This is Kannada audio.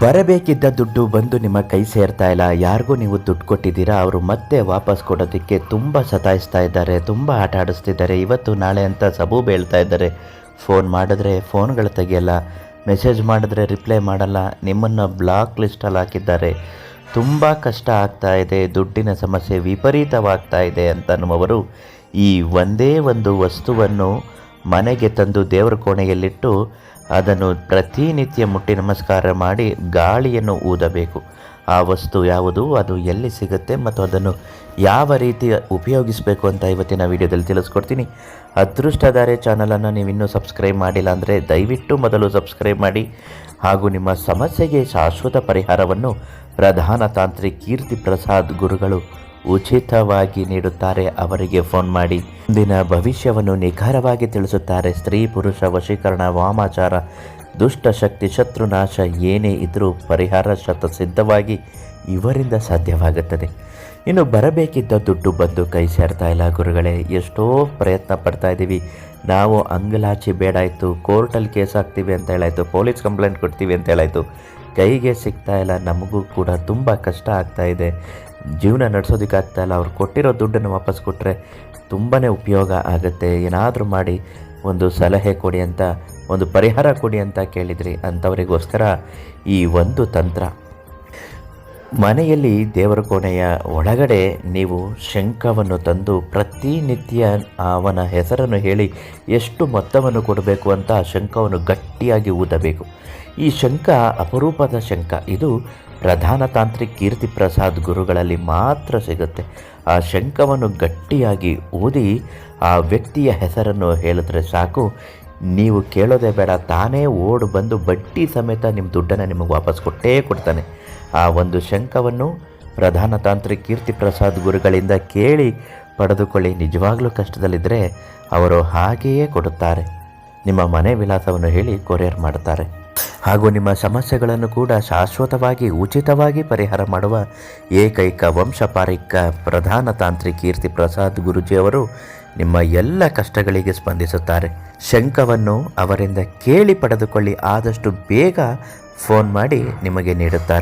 ಬರಬೇಕಿದ್ದ ದುಡ್ಡು ಬಂದು ನಿಮ್ಮ ಕೈ ಸೇರ್ತಾ ಇಲ್ಲ. ಯಾರಿಗೂ ನೀವು ದುಡ್ಡು ಕೊಟ್ಟಿದ್ದೀರಾ? ಅವರು ಮತ್ತೆ ವಾಪಸ್ ಕೊಡೋದಕ್ಕೆ ತುಂಬ ಸತಾಯಿಸ್ತಾ ಇದ್ದಾರೆ, ತುಂಬ ಆಟ ಆಡಿಸ್ತಿದ್ದಾರೆ. ಇವತ್ತು ನಾಳೆ ಅಂತ ಸಬೂ ಬೀಳ್ತಾ ಇದ್ದಾರೆ. ಫೋನ್ ಮಾಡಿದ್ರೆ ಫೋನ್ಗಳು ತೆಗೆಯಲ್ಲ, ಮೆಸೇಜ್ ಮಾಡಿದ್ರೆ ರಿಪ್ಲೈ ಮಾಡಲ್ಲ, ನಿಮ್ಮನ್ನು ಬ್ಲಾಕ್ ಲಿಸ್ಟಲ್ಲಿ ಹಾಕಿದ್ದಾರೆ. ತುಂಬ ಕಷ್ಟ ಆಗ್ತಾ ಇದೆ, ದುಡ್ಡಿನ ಸಮಸ್ಯೆ ವಿಪರೀತವಾಗ್ತಾ ಇದೆ ಅಂತನ್ನುವರು ಈ ಒಂದೇ ಒಂದು ವಸ್ತುವನ್ನು ಮನೆಗೆ ತಂದು ದೇವರ ಕೋಣೆಯಲ್ಲಿಟ್ಟು ಅದನ್ನು ಪ್ರತಿನಿತ್ಯ ಮುಟ್ಟಿ ನಮಸ್ಕಾರ ಮಾಡಿ ಗಾಳಿಯನ್ನು ಊದಬೇಕು. ಆ ವಸ್ತು ಯಾವುದು? ಅದು ಎಲ್ಲಿ ಸಿಗುತ್ತೆ ಮತ್ತು ಅದನ್ನು ಯಾವ ರೀತಿ ಉಪಯೋಗಿಸಬೇಕು ಅಂತ ಇವತ್ತಿನ ವಿಡಿಯೋದಲ್ಲಿ ತಿಳಿಸ್ಕೊಡ್ತೀನಿ. ಅದೃಷ್ಟಧಾರೆ ಚಾನಲನ್ನು ನೀವು ಇನ್ನೂ ಸಬ್ಸ್ಕ್ರೈಬ್ ಮಾಡಿಲ್ಲ ಅಂದರೆ ದಯವಿಟ್ಟು ಮೊದಲು ಸಬ್ಸ್ಕ್ರೈಬ್ ಮಾಡಿ ಹಾಗೂ ನಿಮ್ಮ ಸಮಸ್ಯೆಗೆ ಶಾಶ್ವತ ಪರಿಹಾರವನ್ನು ಪ್ರಧಾನ ತಾಂತ್ರಿಕ್ ಕೀರ್ತಿ ಪ್ರಸಾದ್ ಗುರುಗಳು ಉಚಿತವಾಗಿ ನೀಡುತ್ತಾರೆ. ಅವರಿಗೆ ಫೋನ್ ಮಾಡಿ. ಮುಂದಿನ ಭವಿಷ್ಯವನ್ನು ನಿಖರವಾಗಿ ತಿಳಿಸುತ್ತಾರೆ. ಸ್ತ್ರೀ, ಪುರುಷ, ವಶೀಕರಣ, ವಾಮಾಚಾರ ದುಷ್ಟಶಕ್ತಿ ಶತ್ರುನಾಶ ಏನೇ ಇದ್ದರೂ ಪರಿಹಾರ ಶತ ಸಿದ್ಧವಾಗಿ ಇವರಿಂದ ಸಾಧ್ಯವಾಗುತ್ತದೆ. ಇನ್ನು ಬರಬೇಕಿದ್ದ ದುಡ್ಡು ಬಂದು ಕೈ ಸೇರ್ತಾ ಇಲ್ಲ ಗುರುಗಳೇ. ಎಷ್ಟೋ ಪ್ರಯತ್ನ ಪಡ್ತಾ ಇದ್ದೀವಿ. ನಾವು ಅಂಗಲಾಚಿ ಬೇಡಾಯಿತು ಕೋರ್ಟಲ್ಲಿ ಕೇಸ್ ಹಾಕ್ತೀವಿ ಅಂತ ಹೇಳಾಯಿತು. ಪೊಲೀಸ್ ಕಂಪ್ಲೇಂಟ್ ಕೊಡ್ತೀವಿ ಅಂತ ಹೇಳಾಯಿತು. ಕೈಗೆ ಸಿಗ್ತಾ ಇಲ್ಲ. ನಮಗೂ ಕೂಡ ತುಂಬ ಕಷ್ಟ ಆಗ್ತಾ ಇದೆ. ಜೀವನ ನಡೆಸೋದಕ್ಕಾಗ್ತಾ ಇಲ್ಲ. ಅವ್ರು ಕೊಟ್ಟಿರೋ ದುಡ್ಡನ್ನು ವಾಪಸ್ ಕೊಟ್ಟರೆ ತುಂಬಾ ಉಪಯೋಗ ಆಗುತ್ತೆ. ಏನಾದರೂ ಮಾಡಿ ಒಂದು ಸಲಹೆ ಕೊಡಿ ಅಂತ, ಒಂದು ಪರಿಹಾರ ಕೊಡಿ ಅಂತ ಕೇಳಿದ್ರಿ ಅಂಥವರಿಗೋಸ್ಕರ ಈ ಒಂದು ತಂತ್ರ. ಮನೆಯಲ್ಲಿ ದೇವರ ಕೋಣೆಯ ಒಳಗಡೆ ನೀವು ಶಂಖವನ್ನು ತಂದು ಪ್ರತಿನಿತ್ಯ ಅವನ ಹೆಸರನ್ನು ಹೇಳಿ ಎಷ್ಟು ಮೊತ್ತವನ್ನು ಕೊಡಬೇಕು ಅಂತ ಆ ಶಂಖವನ್ನು ಗಟ್ಟಿಯಾಗಿ ಊದಬೇಕು. ಈ ಶಂಖ ಅಪರೂಪದ ಶಂಖ. ಇದು ಪ್ರಧಾನ ತಾಂತ್ರಿಕ ಕೀರ್ತಿ ಪ್ರಸಾದ್ ಗುರುಗಳಲ್ಲಿ ಮಾತ್ರ ಸಿಗುತ್ತೆ. ಆ ಶಂಖವನ್ನು ಗಟ್ಟಿಯಾಗಿ ಊದಿ ಆ ವ್ಯಕ್ತಿಯ ಹೆಸರನ್ನು ಹೇಳಿದ್ರೆ ಸಾಕು. ನೀವು ಕೇಳೋದೇ ಬೇಡ, ತಾನೇ ಓಡು ಬಂದು ಬಡ್ಡಿ ಸಮೇತ ನಿಮ್ಮ ದುಡ್ಡನ್ನು ನಿಮಗೆ ವಾಪಸ್ ಕೊಟ್ಟೇ ಕೊಡ್ತಾನೆ. ಆ ಒಂದು ಶಂಕವನ್ನು ಪ್ರಧಾನ ತಾಂತ್ರಿಕ ಕೀರ್ತಿ ಪ್ರಸಾದ್ ಗುರುಗಳಿಂದ ಕೇಳಿ ಪಡೆದುಕೊಳ್ಳಿ. ನಿಜವಾಗ್ಲೂ ಕಷ್ಟದಲ್ಲಿದ್ದರೆ ಅವರು ಹಾಗೆಯೇ ಕೊಡುತ್ತಾರೆ. ನಿಮ್ಮ ಮನೆ ವಿಳಾಸವನ್ನು ಹೇಳಿ ಕೊರಿಯರ್ ಮಾಡುತ್ತಾರೆ. ಹಾಗೂ ನಿಮ್ಮ ಸಮಸ್ಯೆಗಳನ್ನು ಕೂಡ ಶಾಶ್ವತವಾಗಿ, ಉಚಿತವಾಗಿ ಪರಿಹಾರ ಮಾಡುವ ಏಕೈಕ ವಂಶಪಾರಿಕ ಪ್ರಧಾನ ತಾಂತ್ರಿಕ ಕೀರ್ತಿ ಪ್ರಸಾದ್ ಗುರುಜಿಯವರು ನಿಮ್ಮ ಎಲ್ಲ ಕಷ್ಟಗಳಿಗೆ ಸ್ಪಂದಿಸುತ್ತಾರೆ. ಶಂಕವನ್ನು ಅವರಿಂದ ಕೇಳಿ ಪಡೆದುಕೊಳ್ಳಿ. ಆದಷ್ಟು ಬೇಗ ಫೋನ್ ಮಾಡಿ ನಿಮಗೆ ನೀಡುತ್ತಾರೆ.